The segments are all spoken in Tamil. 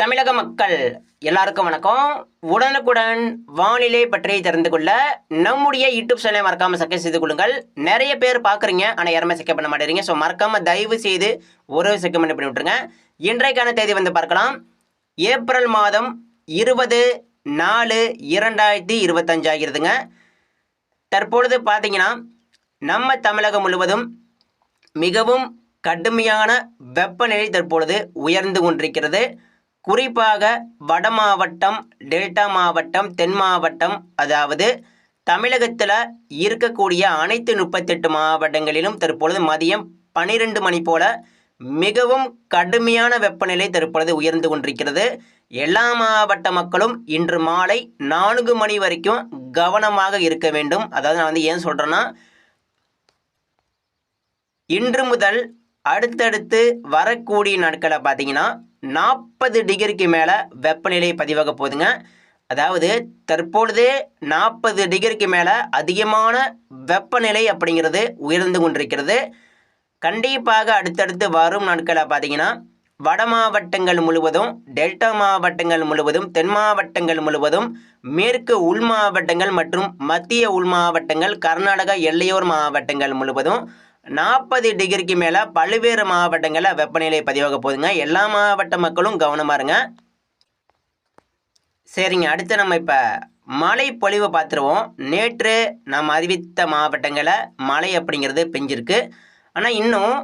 தமிழக மக்கள் எல்லாருக்கும் வணக்கம். உடனுக்குடன் வானிலை பற்றி தெரிந்து கொள்ள நம்முடைய யூடியூப் சேனலை மறக்காம சப்ஸ்கிரைப் செய்து கொள்ளுங்கள். நிறைய பேர் பார்க்குறீங்க ஆனால் யாருமே சப்ஸ்கிரைப் பண்ண மாட்டேறீங்க ஸோ மறக்காம தயவு செய்து ஒரு செகண்ட் பண்ணி விட்டுருங்க. இன்றைக்கான தேதி வந்து பார்க்கலாம். ஏப்ரல் மாதம் இருபது நாலு இரண்டாயிரத்தி இருபத்தஞ்சு ஆகிறதுங்க தற்பொழுது பார்த்தீங்கன்னா நம்ம தமிழகம் முழுவதும் மிகவும் கடுமையான வெப்பநிலை தற்பொழுது உயர்ந்து கொண்டிருக்கிறது. குறிப்பாக வட மாவட்டம் டெல்டா மாவட்டம் தென் மாவட்டம் அதாவது தமிழகத்தில் இருக்கக்கூடிய அனைத்து முப்பத்தெட்டு மாவட்டங்களிலும் தற்பொழுது மதியம் பனிரெண்டு மணி போல மிகவும் கடுமையான வெப்பநிலை தற்பொழுது உயர்ந்து கொண்டிருக்கிறது. எல்லா மாவட்ட மக்களும் இன்று மாலை நான்கு மணி வரைக்கும் கவனமாக இருக்க வேண்டும். அதாவது நான் வந்து ஏன் சொல்கிறேன்னா இன்று முதல் அடுத்தடுத்து வரக்கூடிய நாட்களை பார்த்தீங்கன்னா நாற்பது டிகிரிக்கு மேலே வெப்பநிலை பதிவாக போகுதுங்க. அதாவது தற்பொழுதே நாற்பது டிகிரிக்கு மேலே அதிகமான வெப்பநிலை அப்படிங்கிறது உயர்ந்து கொண்டிருக்கிறது. கண்டிப்பாக அடுத்தடுத்து வரும் நாட்களை பார்த்தீங்கன்னா வட மாவட்டங்கள் முழுவதும் டெல்டா மாவட்டங்கள் முழுவதும் தென் மாவட்டங்கள் முழுவதும் மேற்கு உள் மாவட்டங்கள் மற்றும் மத்திய உள் மாவட்டங்கள் கர்நாடகா எல்லையோர் மாவட்டங்கள் முழுவதும் நாற்பது டிகிரிக்கு மேலே பல்வேறு மாவட்டங்களில் வெப்பநிலை பதிவாக போகுதுங்க. எல்லா மாவட்ட மக்களும் கவனமாக இருங்க. சரிங்க அடுத்து நம்ம இப்போ மழை பொழிவு பார்த்துருவோம். நேற்று நாம் அறிவித்த மாவட்டங்களில் மழை அப்படிங்கிறது பெஞ்சிருக்கு. ஆனால் இன்னும்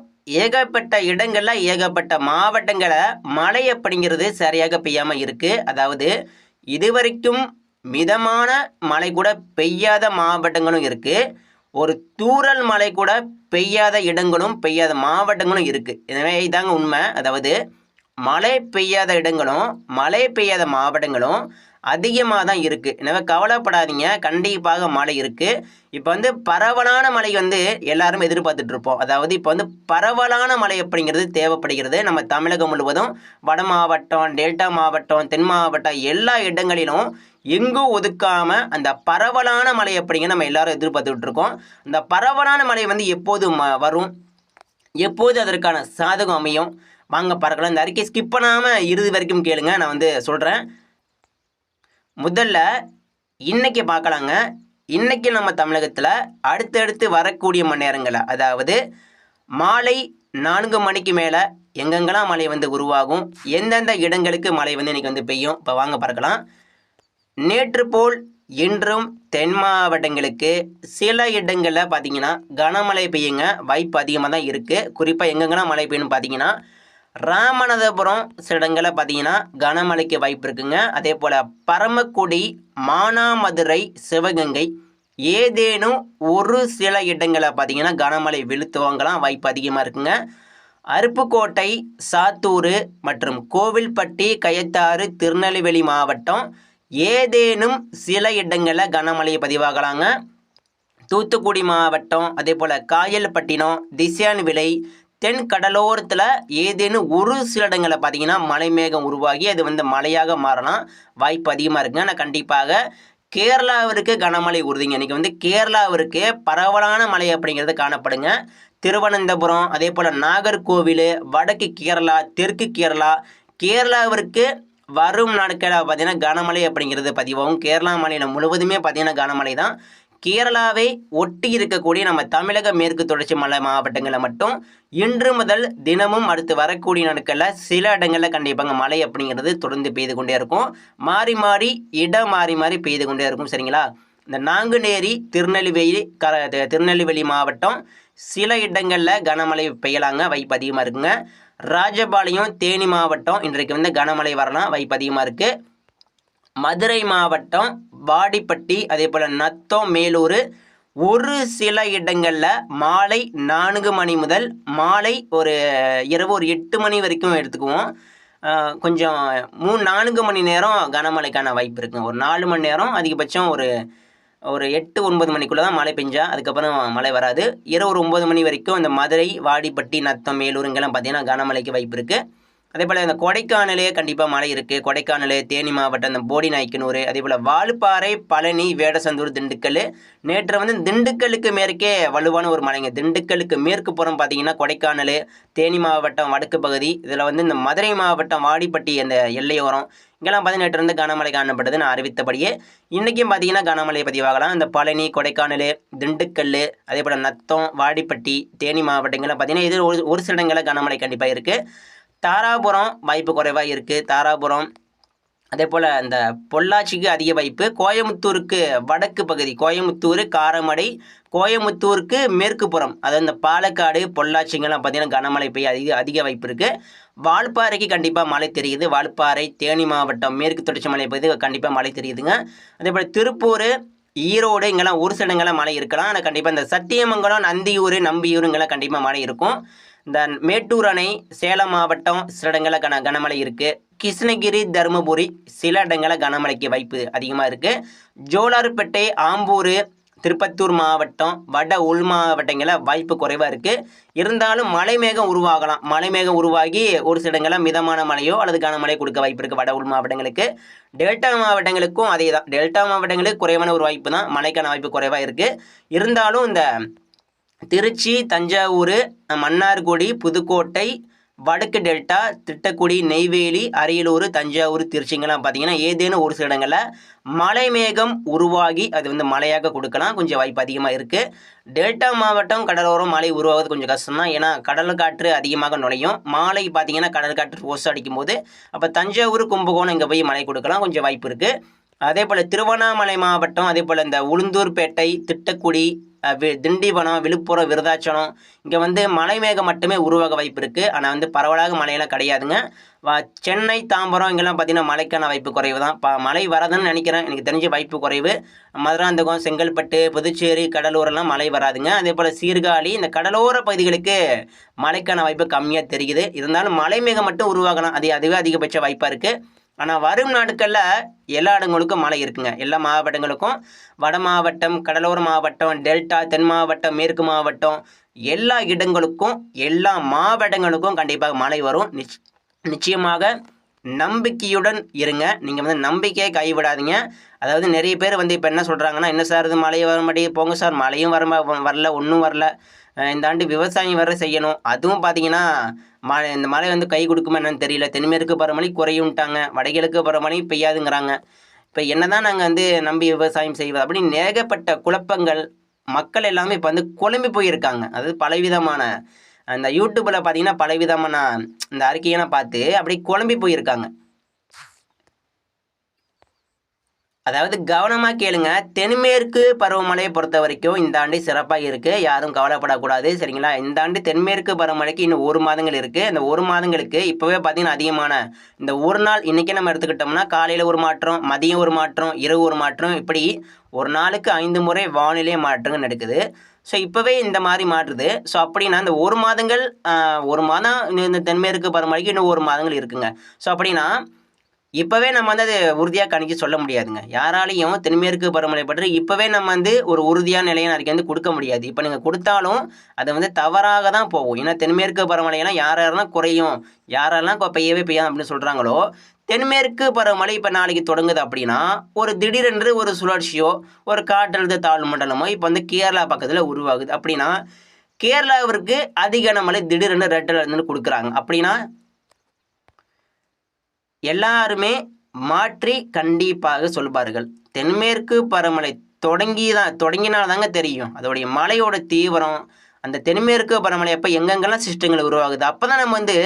ஏகப்பட்ட இடங்களில் ஏகப்பட்ட மாவட்டங்களை மழை அப்படிங்கிறது சரியாக பெய்யாமல் இருக்குது அதாவது இதுவரைக்கும் மிதமான மழை கூட பெய்யாத மாவட்டங்களும் இருக்குது ஒரு தூறல் மழை கூட பெய்யாத இடங்களும் பெய்யாத மாவட்டங்களும் இருக்குது எனவே இதாங்க உண்மை. அதாவது மழை பெய்யாத இடங்களும் மழை பெய்யாத மாவட்டங்களும் அதிகமாக தான் இருக்குது எனவே கவலைப்படாதீங்க. கண்டிப்பாக மழை இருக்குது இப்போ வந்து பரவலான மழை வந்து எல்லாரும் எதிர்பார்த்துட்ருப்போம். அதாவது இப்போ வந்து பரவலான மழை அப்படிங்கிறது தேவைப்படுகிறது. நம்ம தமிழகம் முழுவதும் வட மாவட்டம் டெல்டா மாவட்டம் தென் மாவட்டம் எல்லா இடங்களிலும் எங்கும் ஒதுக்காமல் அந்த பரவலான மழை அப்படிங்க நம்ம எல்லாரும் எதிர்பார்த்துக்கிட்டு இருக்கோம். அந்த பரவலான மழை வந்து எப்போது ம- வரும்? எப்போது அதற்கான சாதகம் அமையும்? வாங்க பார்க்கலாம். இந்த அறிக்கை ஸ்கிப் பண்ணாமல் இறுதி வரைக்கும் கேளுங்க. நான் வந்து சொல்கிறேன் முதல்ல இன்றைக்கி பார்க்கலாங்க. இன்னைக்கு நம்ம தமிழகத்தில் அடுத்தடுத்து வரக்கூடிய மணி நேரங்களில் அதாவது மாலை நான்கு மணிக்கு மேலே எங்கெங்கெல்லாம் மழை வந்து உருவாகும்? எந்தெந்த இடங்களுக்கு மழை வந்து இன்றைக்கி வந்து பெய்யும்? இப்போ வாங்க பார்க்கலாம். நேற்று போல் இன்றும் தென் மாவட்டங்களுக்கு சில இடங்களில் பார்த்தீங்கன்னா கனமழை பெய்யுங்க வாய்ப்பு அதிகமாக தான் இருக்குது குறிப்பாக எங்கெங்கெல்லாம் மழை பெய்யும்னு பார்த்தீங்கன்னா ராமநாதபுரம் சில இடங்களில் பார்த்தீங்கன்னா கனமழைக்கு வாய்ப்பு இருக்குங்க. அதே போல் பரமக்குடி மானாமதுரை சிவகங்கை ஏதேனும் ஒரு சில இடங்களில் பார்த்தீங்கன்னா கனமழை வெளுத்துவாங்கலாம் வாய்ப்பு அதிகமாக இருக்குங்க. அருப்புக்கோட்டை சாத்தூர் மற்றும் கோவில்பட்டி கயத்தாறு திருநெல்வேலி மாவட்டம் ஏதேனும் சில இடங்களில் கனமழை பதிவாகலாங்க. தூத்துக்குடி மாவட்டம் அதே போல் காயல்பட்டினம் திசியான் விலை தென் கடலோரத்தில் ஏதேனும் ஒரு சில இடங்களில் பார்த்தீங்கன்னா மலை மேகம் உருவாகி அது வந்து மழையாக மாறலாம். வாய்ப்பு அதிகமாக இருக்குங்க. ஆனால் கண்டிப்பாக கேரளாவிற்கு கனமழை உறுதிங்க. இன்றைக்கி வந்து கேரளாவிற்கு பரவலான மழை அப்படிங்கிறது காணப்படுங்க. திருவனந்தபுரம் அதே போல் நாகர்கோவில் வடக்கு கேரளா தெற்கு கேரளா கேரளாவிற்கு வரும் நாட்களில் பார்த்தீங்கன்னா கனமழை அப்படிங்கிறது பதிவாகும். கேரளா மாநிலம் முழுவதுமே பார்த்தீங்கன்னா கனமழை தான். கேரளாவை ஒட்டி இருக்கக்கூடிய நம்ம தமிழக மேற்கு தொடர்ச்சி மலை மாவட்டங்களில் மட்டும் இன்று முதல் தினமும் அடுத்து வரக்கூடிய நாட்களில் சில இடங்களில் கண்டிப்பாங்க மழை அப்படிங்கிறது தொடர்ந்து பெய்து கொண்டே இருக்கும். மாறி மாறி இடம் மாறி மாறி பெய்து கொண்டே இருக்கும். சரிங்களா? இந்த நாங்குநேரி திருநெல்வேலி க திருநெல்வேலி மாவட்டம் சில இடங்களில் கனமழை பெய்யலாங்க. வாய்ப்பு அதிகமாக இருக்குங்க. ராஜபாளையம் தேனி மாவட்டம் இன்றைக்கு வந்து கனமழை வரலாம். வாய்ப்பு அதிகமாக இருக்குது மதுரை மாவட்டம் வாடிப்பட்டி அதே போல் நத்தம் மேலூர் ஒரு சில இடங்களில் மாலை நான்கு மணி முதல் மாலை ஒரு இரவு ஒரு எட்டு மணி வரைக்கும் எடுத்துக்குவோம். கொஞ்சம் மூணு நான்கு மணி நேரம் கனமழைக்கான வாய்ப்பு இருக்குங்க. ஒரு நாலு மணி நேரம் அதிகபட்சம் ஒரு ஒரு எட்டு ஒன்பது மணிக்குள்ளே தான் மழை பெஞ்சா அதுக்கப்புறம் மழை வராது. இரவு ஒரு ஒம்பது மணி வரைக்கும் இந்த மதுரை வாடிப்பட்டி நத்தம் மேலூர் இங்கெல்லாம் பார்த்தீங்கன்னா கனமழைக்கு வாய்ப்பு இருக்குது அதே போல் இந்த கொடைக்கானலே கண்டிப்பாக மழை இருக்குது கொடைக்கானல் தேனி மாவட்டம் இந்த போடி நாய்க்கனூர் அதே போல் வால்பாறை பழனி வேடசந்தூர் திண்டுக்கல் நேற்று வந்து திண்டுக்கலுக்கு மேற்கே வலுவான ஒரு மலைங்க திண்டுக்கலுக்கு மேற்கு புறம் பார்த்தீங்கன்னா கொடைக்கானல் தேனி மாவட்டம் வடக்கு பகுதி. இதில் வந்து இந்த மதுரை மாவட்டம் வாடிப்பட்டி அந்த எல்லையோரம் இங்கெல்லாம் பார்த்தீங்கன்னா நேற்று வந்து கனமழை காணப்பட்டது. நான் அறிவித்தபடியே இன்றைக்கும் பார்த்தீங்கன்னா கனமழை பதிவாகலாம். இந்த பழனி கொடைக்கானல் திண்டுக்கல் அதே போல் நத்தம் வாடிப்பட்டி தேனி மாவட்டங்கள்லாம் பார்த்தீங்கன்னா இது ஒரு ஒரு சில இடங்களில் கனமழை கண்டிப்பாக இருக்குது தாராபுரம் வாய்ப்பு குறைவாக இருக்குது தாராபுரம் அதே போல் இந்த பொள்ளாச்சிக்கு அதிக வாய்ப்பு கோயமுத்தூருக்கு வடக்கு பகுதி கோயமுத்தூர் காரமடை கோயமுத்தூருக்கு மேற்கு புறம் அதாவது இந்த பாலக்காடு பொள்ளாச்சிங்கெல்லாம் பார்த்தீங்கன்னா கனமழை பெய்ய அதிக அதிக வாய்ப்பு இருக்குது வால்பாறைக்கு கண்டிப்பாக மழை தெரியுது. வால்பாறை தேனி மாவட்டம் மேற்கு தொடர்ச்சி மலை பகுதி கண்டிப்பாக மழை தெரியுதுங்க. அதே போல் திருப்பூர் ஈரோடு இங்கெல்லாம் ஒரு சில இடங்கள்லாம் மழை இருக்கலாம். ஆனால் கண்டிப்பாக இந்த சத்தியமங்கலம் நந்தியூர் நம்பியூர் இங்கெல்லாம் கண்டிப்பாக மழை இருக்கும். இந்த மேட்டூர் அணை சேலம் மாவட்டம் சில இடங்களில் கன கனமழை இருக்குது கிருஷ்ணகிரி தருமபுரி சில இடங்களில் கனமழைக்கு வாய்ப்பு அதிகமாக இருக்குது ஜோலார்பேட்டை ஆம்பூர் திருப்பத்தூர் மாவட்டம் வட உள் மாவட்டங்களில் வாய்ப்பு குறைவாக இருக்குது இருந்தாலும் மழை மேகம் உருவாகலாம். மழை மேகம் உருவாகி ஒரு சில இடங்களில் மிதமான மழையோ அல்லது கனமழை கொடுக்க வாய்ப்பு இருக்குது வட உள் மாவட்டங்களுக்கு. டெல்டா மாவட்டங்களுக்கும் அதே தான். டெல்டா மாவட்டங்களுக்கு குறைவான ஒரு வாய்ப்பு தான். மழைக்கான வாய்ப்பு குறைவாக இருக்குது இருந்தாலும் இந்த திருச்சி தஞ்சாவூர் மன்னார்குடி புதுக்கோட்டை வடக்கு டெல்டா திட்டக்குடி நெய்வேலி அரியலூர் தஞ்சாவூர் திருச்சிங்கெல்லாம் பார்த்தீங்கன்னா ஏதேனும் ஒரு சில இடங்களில் மலை மேகம் உருவாகி அது வந்து மழையாக கொடுக்கலாம். கொஞ்சம் வாய்ப்பு அதிகமாக இருக்குது டெல்டா மாவட்டம் கடலோரம் மழை உருவாவது கொஞ்சம் கஷ்டம் தான் ஏன்னா கடல் காற்று அதிகமாக நுழையும். மாலை பார்த்தீங்கன்னா கடல் காற்று ஓசை அடிக்கும் போது அப்போ தஞ்சாவூர் கும்பகோணம் இங்கே போய் மழை கொடுக்கலாம். கொஞ்சம் வாய்ப்பு இருக்குது அதே போல் திருவண்ணாமலை மாவட்டம் அதே போல் இந்த உளுந்தூர்பேட்டை திட்டக்குடி திண்டிவனம் விழுப்புரம் விருதாச்சலம். இங்கே வந்து மலை மேகம் மட்டுமே உருவாக வாய்ப்பு இருக்குது ஆனால் வந்து பரவலாக மழையெல்லாம் கிடையாதுங்க. சென்னை தாம்பரம் இங்கெல்லாம் பார்த்திங்கன்னா மழைக்கான வாய்ப்பு குறைவு தான். ப மழை வரதுன்னு நினைக்கிறேன். எனக்கு தெரிஞ்ச வாய்ப்பு குறைவு. மதுராந்தகம் செங்கல்பட்டு புதுச்சேரி கடலூரெல்லாம் மழை வராதுங்க. அதே போல் சீர்காழி இந்த கடலோர பகுதிகளுக்கு மழைக்கான வாய்ப்பு கம்மியாக தெரியுது. இருந்தாலும் மலை மேகம் மட்டும் உருவாகலாம். அது அதுவே அதிகபட்ச வாய்ப்பாக இருக்குது ஆனால் வரும் நாட்களில் எல்லா இடங்களுக்கும் மழை இருக்குங்க. எல்லா மாவட்டங்களுக்கும் வட மாவட்டம் கடலோர மாவட்டம் டெல்டா தென் மாவட்டம் மேற்கு மாவட்டம் எல்லா இடங்களுக்கும் எல்லா மாவட்டங்களுக்கும் கண்டிப்பாக மழை வரும். நிச் நிச்சயமாக நம்பிக்கையுடன் இருங்க. நீங்கள் வந்து நம்பிக்கையை கைவிடாதீங்க. அதாவது நிறைய பேர் வந்து இப்போ என்ன சொல்கிறாங்கன்னா என்ன சார் இது மழையும் வர மாட்டேங்குது? போங்க சார் மழையும் வர வரல ஒன்றும் வரல. இந்த ஆண்டு விவசாயம் வேறு செய்யணும். அதுவும் பார்த்தீங்கன்னா மழை இந்த மழை வந்து கை கொடுக்குமா என்னன்னு தெரியல. தென்மேற்கு பருவமழை குறையும்ட்டாங்க. வடகிழக்கு பருவமழை பெய்யாதுங்கிறாங்க. இப்போ என்னதான் நாங்கள் வந்து நம்பி விவசாயம் செய்வது அப்படின்னு ஏகப்பட்ட குழப்பங்கள் மக்கள் எல்லாமே இப்போ வந்து குழம்பி போயிருக்காங்க. அதாவது பலவிதமான அந்த யூடியூப்பில் பார்த்தீங்கன்னா பலவிதமான இந்த அறிக்கையெல்லாம் பார்த்து அப்படியே குழம்பி போயிருக்காங்க. அதாவது கவனமாக கேளுங்க. தென்மேற்கு பருவமழையை பொறுத்த வரைக்கும் இந்த ஆண்டு சிறப்பாக இருக்குது யாரும் கவலைப்படக்கூடாது. சரிங்களா? இந்த ஆண்டு தென்மேற்கு பருவமழைக்கு இன்னும் ஒரு மாதங்கள் இருக்குது அந்த ஒரு மாதங்களுக்கு இப்போவே பார்த்தீங்கன்னா அதிகமான இந்த ஒரு நாள் இன்றைக்கி நம்ம எடுத்துக்கிட்டோம்னா காலையில் ஒரு மாற்றம் மதியம் ஒரு மாற்றம் இரவு ஒரு மாற்றம் இப்படி ஒரு நாளுக்கு ஐந்து முறை வானிலை மாற்றங்கள் நடக்குது. ஸோ இப்போவே இந்த மாதிரி மாற்றுது ஸோ அப்படின்னா இந்த ஒரு மாதங்கள் ஒரு மாதம் இந்த- இந்த தென்மேற்கு பருவமழைக்கு இன்னும் ஒரு மாதங்கள் இருக்குங்க. ஸோ அப்படின்னா இப்போவே நம்ம வந்து அது உறுதியாக கணிக்க சொல்ல முடியாதுங்க. யாராலையும் தென்மேற்கு பருவமழை பற்றி இப்போவே நம்ம வந்து ஒரு உறுதியான நிலையை அறிக்கை வந்து கொடுக்க முடியாது. இப்போ நீங்கள் கொடுத்தாலும் அது வந்து தவறாக தான் போகும். ஏன்னா தென்மேற்கு பருவமழையெல்லாம் யார் யாரெல்லாம் குறையும் யாரெல்லாம் கொ- பெய்யவே பெய்யாது அப்படின்னு சொல்கிறாங்களோ தென்மேற்கு பருவமழை இப்போ நாளைக்கு தொடங்குது அப்படின்னா ஒரு திடீரென்று ஒரு சுழற்சியோ ஒரு காற்றழுத்த தாழ்வு மண்டலமோ இப்போ வந்து கேரளா பக்கத்தில் உருவாகுது. அப்படின்னா கேரளாவிற்கு அதிக மழை திடீரென்று ரெட் அலர்ட்னு கொடுக்குறாங்க. அப்படின்னா எல்லாருமே மாற்றி கண்டிப்பாக சொல்வார்கள். தென்மேற்கு பருவமழை தொடங்கி தான் தொடங்கினால் தாங்க தெரியும். அதோடைய மழையோட தீவிரம் அந்த தென்மேற்கு பருவமழை அப்போ எங்கெங்கெல்லாம் சிஸ்டங்கள் உருவாகுது? அப்போ தான் நம்ம வந்து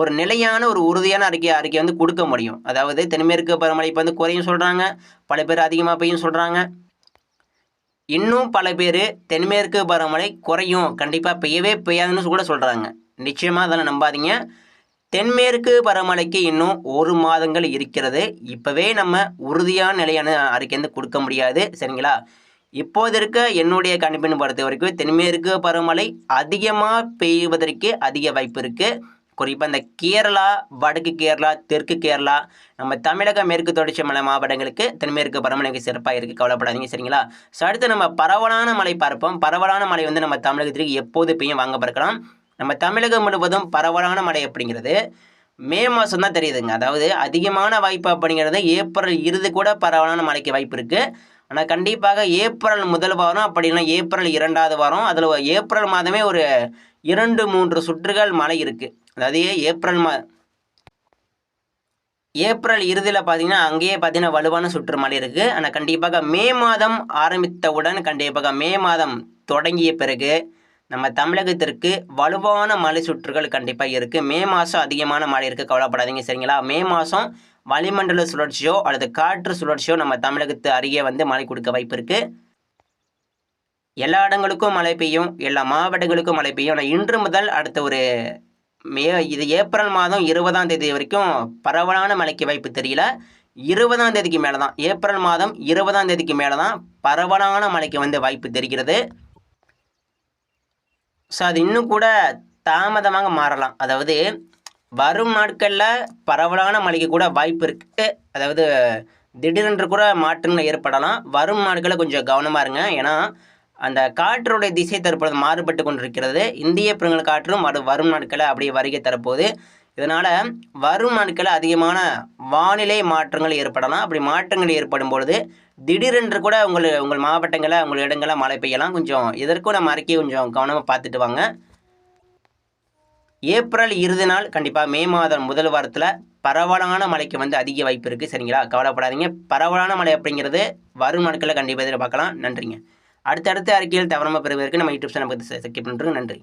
ஒரு நிலையான ஒரு உறுதியான அறிக்கை அறிக்கை வந்து கொடுக்க முடியும். அதாவது தென்மேற்கு பருவமழை இப்போ வந்து குறையும் சொல்கிறாங்க பல பேர் அதிகமாக பெய்யும் சொல்கிறாங்க இன்னும் பல பேர் தென்மேற்கு பருவமழை குறையும் கண்டிப்பாக பெய்யவே பெய்யாதுன்னு கூட சொல்கிறாங்க நிச்சயமாக அதெல்லாம் நம்பாதீங்க. தென்மேற்கு பருவமழைக்கு இன்னும் ஒரு மாதங்கள் இருக்கிறது. இப்போவே நம்ம உறுதியான நிலையான அறிக்கை வந்து கொடுக்க முடியாது. சரிங்களா? இப்போது இருக்க என்னுடைய கணிப்பின் பொறுத்த வரைக்கும் தென்மேற்கு பருவமழை அதிகமாக பெய்வதற்கு அதிக வாய்ப்பு இருக்குது குறிப்பாக இந்த கேரளா வடக்கு கேரளா தெற்கு கேரளா நம்ம தமிழக மேற்கு தொடர்ச்சி மலை மாவட்டங்களுக்கு தென்மேற்கு பருவமழைக்கு சிறப்பாக இருக்குது கவலைப்படாதீங்க சரிங்களா? ஸோ அடுத்து நம்ம பரவலான மழை பார்ப்போம். பரவலான மழை வந்து நம்ம தமிழகத்திற்கு எப்போது பெய்யும் வாங்க பார்க்கலாம். நம்ம தமிழகம் முழுவதும் பரவலான மழை அப்படிங்கிறது மே மாதம் தான் தெரியுதுங்க. அதாவது அதிகமான வாய்ப்பு அப்படிங்கிறது ஏப்ரல் இறுதி கூட பரவலான மழைக்கு வாய்ப்பு இருக்குது ஆனால் கண்டிப்பாக ஏப்ரல் முதல் வாரம் அப்படின்னா ஏப்ரல் இரண்டாவது வாரம் அதில் ஏப்ரல் மாதமே ஒரு இரண்டு மூன்று சுற்றுகள் மழை இருக்குது அதாவது ஏப்ரல் மா ஏப்ரல் இறுதியில் பார்த்தீங்கன்னா அங்கேயே பார்த்தீங்கன்னா வலுவான சுற்று மழை இருக்குது ஆனால் கண்டிப்பாக மே மாதம் ஆரம்பித்தவுடன் கண்டிப்பாக மே மாதம் தொடங்கிய பிறகு நம்ம தமிழகத்திற்கு வலுவான மழை சுற்றுகள் கண்டிப்பாக இருக்குது மே மாதம் அதிகமான மழை இருக்குது கவலைப்படாதீங்க சரிங்களா? மே மாதம் வளிமண்டல சுழற்சியோ அல்லது காற்று சுழற்சியோ நம்ம தமிழகத்து அருகே வந்து மழை கொடுக்க வாய்ப்பு இருக்குது எல்லா இடங்களுக்கும் மழை பெய்யும் எல்லா மாவட்டங்களுக்கும் மழை பெய்யும். ஆனால் இன்று முதல் அடுத்த ஒரு மே இது ஏப்ரல் மாதம் இருபதாம் தேதி வரைக்கும் பரவலான மழைக்கு வாய்ப்பு தெரியல. இருபதாம் தேதிக்கு மேலே தான் ஏப்ரல் மாதம் இருபதாம் தேதிக்கு மேலே தான் பரவலான மழைக்கு வந்து வாய்ப்பு தெரிகிறது. ஸோ அது இன்னும் கூட தாமதமாக மாறலாம். அதாவது வரும் நாட்களில் பரவலான மழைக்கு கூட வாய்ப்பு இருக்குது அதாவது திடீரென்று கூட மாற்றங்கள் ஏற்படலாம். வரும் நாட்களில் கொஞ்சம் கவனமாக இருங்க. ஏன்னா அந்த காற்றுடைய திசை தற்பொழுது மாறுபட்டு கொண்டிருக்கிறது. இந்திய பெருங்கல் காற்றும் வரும் வரும் நாட்களை அப்படியே வருகை தரப்போகுது. இதனால் வரும் நாட்களில் அதிகமான வானிலை மாற்றங்கள் ஏற்படலாம். அப்படி மாற்றங்கள் ஏற்படும் பொழுது திடீரென்று கூட உங்கள் உங்கள் மாவட்டங்களில் உங்கள் இடங்களில் மழை பெய்யலாம். கொஞ்சம் இதற்கும் நம்ம அறிக்கையை கொஞ்சம் கவனமாக பார்த்துட்டு வாங்க. ஏப்ரல் இறுதி நாள் கண்டிப்பாக மே மாதம் முதல் வாரத்தில் பரவலான மழைக்கு வந்து அதிக வாய்ப்பு இருக்குது சரிங்களா? கவலைப்படாதீங்க. பரவலான மழை அப்படிங்கிறது வரும் நாட்களில் கண்டிப்பாக இதில் பார்க்கலாம் நன்றிங்க. அடுத்தடுத்த அறிக்கையில் தவறாமல் பெறுவதற்கு நம்ம யூடியூப் சேனல் பற்றி சக்கி பண்ணுறோம் நன்றி.